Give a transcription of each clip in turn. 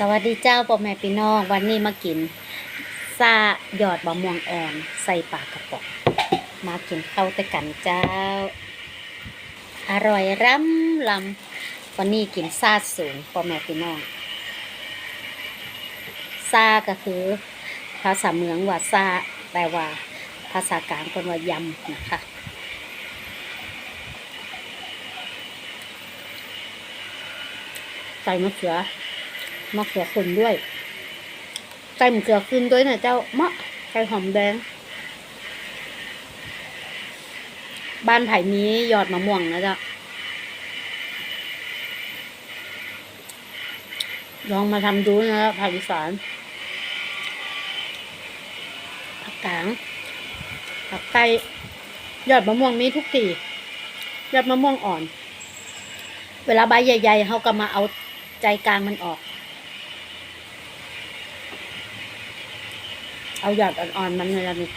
สวัสดีเจ้าพ่อแม่พี่น้องวันนี้มากินซาหยอดบะม่วงอ่อนใส่ปากกระป๋องมากินข้าวแต่กันเจ้า อร่อยร่ำลำวันนี้กินซาสูงพ่อแม่พี่น้องซาก็คือ ภาษาเมืองว่าซาแปลว่าภาษากลางเป็นว่ายำนะคะใส่มะเขือ มะเขือขนด้วยใส่มะเขือขึ้นด้วยนะเจ้ามะใส่หอมแดง บ้านไผ่มีหยอดมะม่วงนะเจ้าลองมาทำดูนะภาคอีสานภาคกลางภาคใต้ยอดมะม่วงมีทุกที่ยอดมะม่วงอ่อน เวลาใบใหญ่ ๆเขาก็มาเอาใจกลางมันออก เอาหยอดอ่อนๆมันเลยละนี่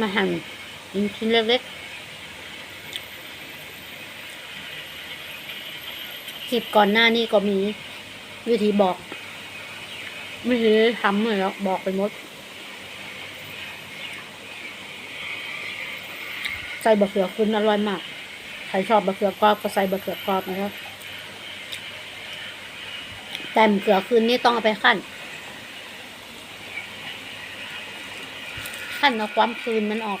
มาหั่นเป็นชิ้นเล็กๆคลิปก่อนหน้านี้ก็มีวิธีบอก วิธีทำเลยแล้วบอกไปหมด ใส่บะเขือคุณอร่อยมาก ใครชอบบะเขือกรอบก็ใส่บะเขือกรอบนะครับแต่มเขือคืนนี่ต้องเอาไปขั้น ขั้นเอาความคืนมันออก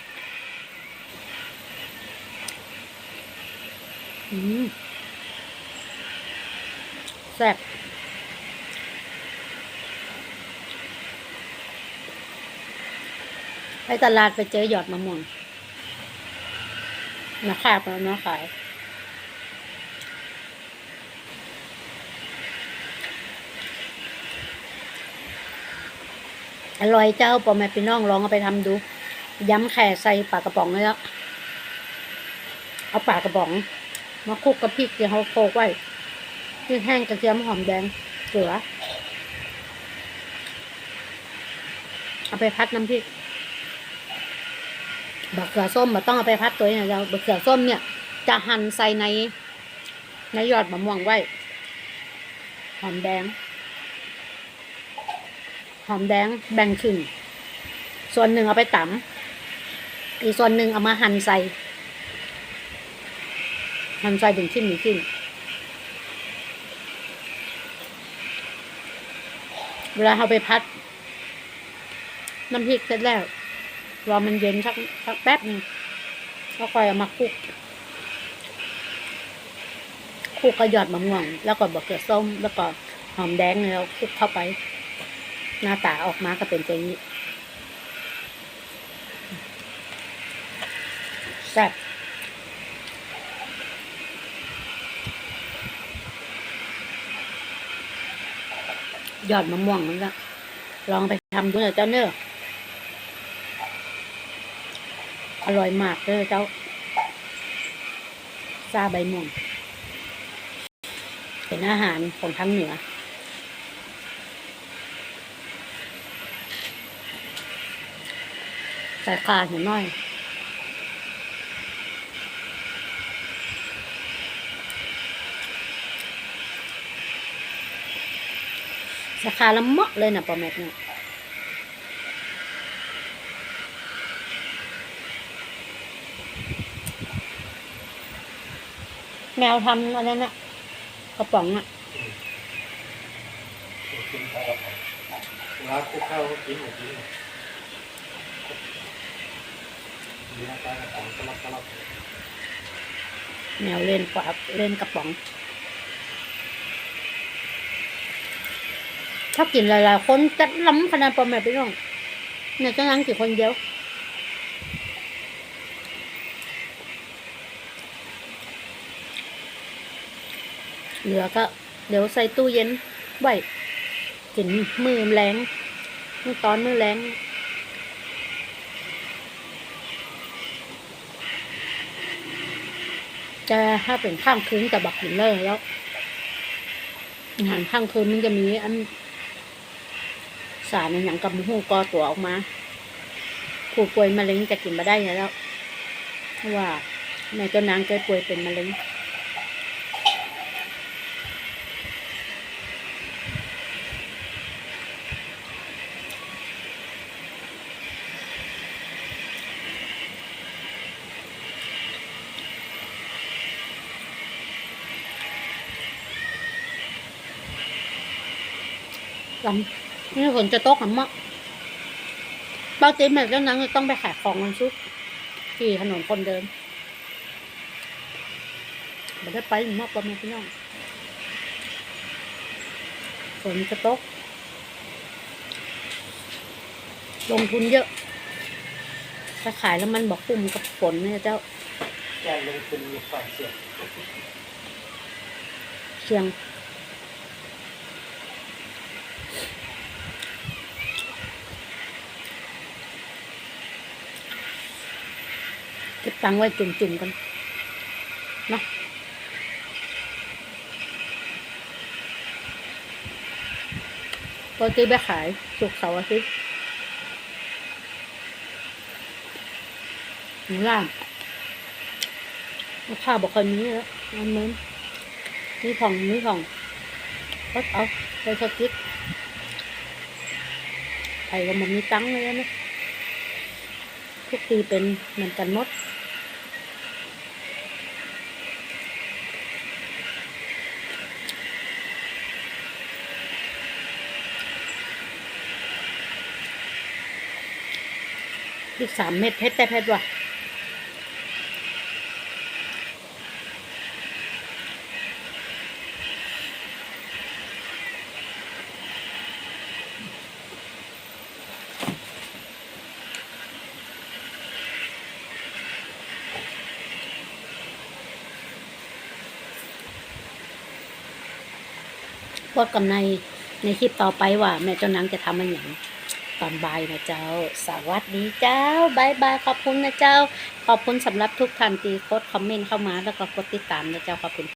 อืมแซ่บไปตลาดไปเจอหยอดมะม่วงมาคาบแล้วเนาะขาย อร่อยเจ้าปอแม่พี่น้องลองเอาไปทำดู ย้ำแข่ใส่ปากกระป๋องเลยล้วเอาปากกระป๋อง มาคลุกกับพริกที่เขาโคกไว้พริกแห้งกระเทียมหอมแดงเกลือเอาไปพัดน้ำพริกบักเขือส้มมาต้องเอาไปพัดตัวเนี้นะเราบักเขือส้มเนี่ย จะหั่นใส่ในในยอดมะม่วงไว้หอมแดง อมแดงแบ่งครึ่งส่วนหนึ่งเอาไปตำอีกส่วนหนึ่งเอามาหั่นใส่หั่นใส่เป็นชิ้นเป็นชิ้นเวลาเอาไปพัด น้ำพริกเสร็จแล้วรอมันเย็นสักสักแป๊บหนึงแล้วค่อยเอามาคลุกคลุกกระหยอดมะม่วง แล้วก็บะเขือส้ม แล้วก็หอมแดงแล้วคลุกเข้าไป หน้าตาออกมาก็เป็นอย่างนี้แซ่บยอดมะม่วงมันก็ลองไปทำดูเจ้าเนอะอร่อยมากเลยเจ้าซาใบม่วงเป็นอาหารของทางเหนือ ส่ขาหน่อยหน่อยส่ขาละเมาะเลยนะปอแม็กเนี่ยแมวทำอะไรนะกระป๋องอะกินข้าวร้านคุกข้าวก็กินหมดกินมีน้ำตาลของสลับสลับ แมวเล่นกว่าเล่นกระป๋อง ถ้ากินหลายๆคนจะล้ำขนาดปอมแม่ไปน้องเนี่ยจะนั่งกี่คนเดียวเหลือก็เดี๋ยวใส่ตู้เย็นไว้กินมือแรงมื้อตอนมือแรง จะถ้าเป็นข้ามคืนกับบักหินเลยแล้วอาหารข้างคืนมันจะมีอัน สารในอย่างกับหูกอตัวออกมาผู้ป่วยมะเร็งจะกินมาได้แล้วเพราะว่าในเจ้านางเคยป่วยเป็นมะเร็ง ลำนี่ฝนจะตกหำมะปกติแม่เจ้านั้นจะต้องไปขายของวันศุกร์ที่ถนนคนเดินไม่ได้ไปหมอกประมาณพี่น้องฝนจะตก ลงทุนเยอะ ถ้าขายแล้วมันบอกคุ้มกับฝนเนี่ยเจ้าการลงทุนมีความเสี่ยงเชียง เก็บตังไว้จุ่มๆกันเนาะปกติไปขายสุกเสาร์อาทิตย์หนูล่ามลูกค้าบอกคนนี้แล้วมันเหมือนนี่ผ่องนี่ผ่องก็เอาไปสกิดใครก็มันมีตังเลยนะทุกปีเป็นเหมือนกันหมด อีกสามเม็ดเพชรแต่เพชรว่ะพดกับในในคลิปต่อไปว่า แม่เจ้านางจะทำมันอย่าง ตอนบ่ายนะเจ้า สวัสดีเจ้าบายบายขอบคุณนะเจ้า ขอบคุณสำหรับทุกท่านที่กดคอมเมนต์เข้ามาแล้วก็กดติดตามนะเจ้าขอบคุณ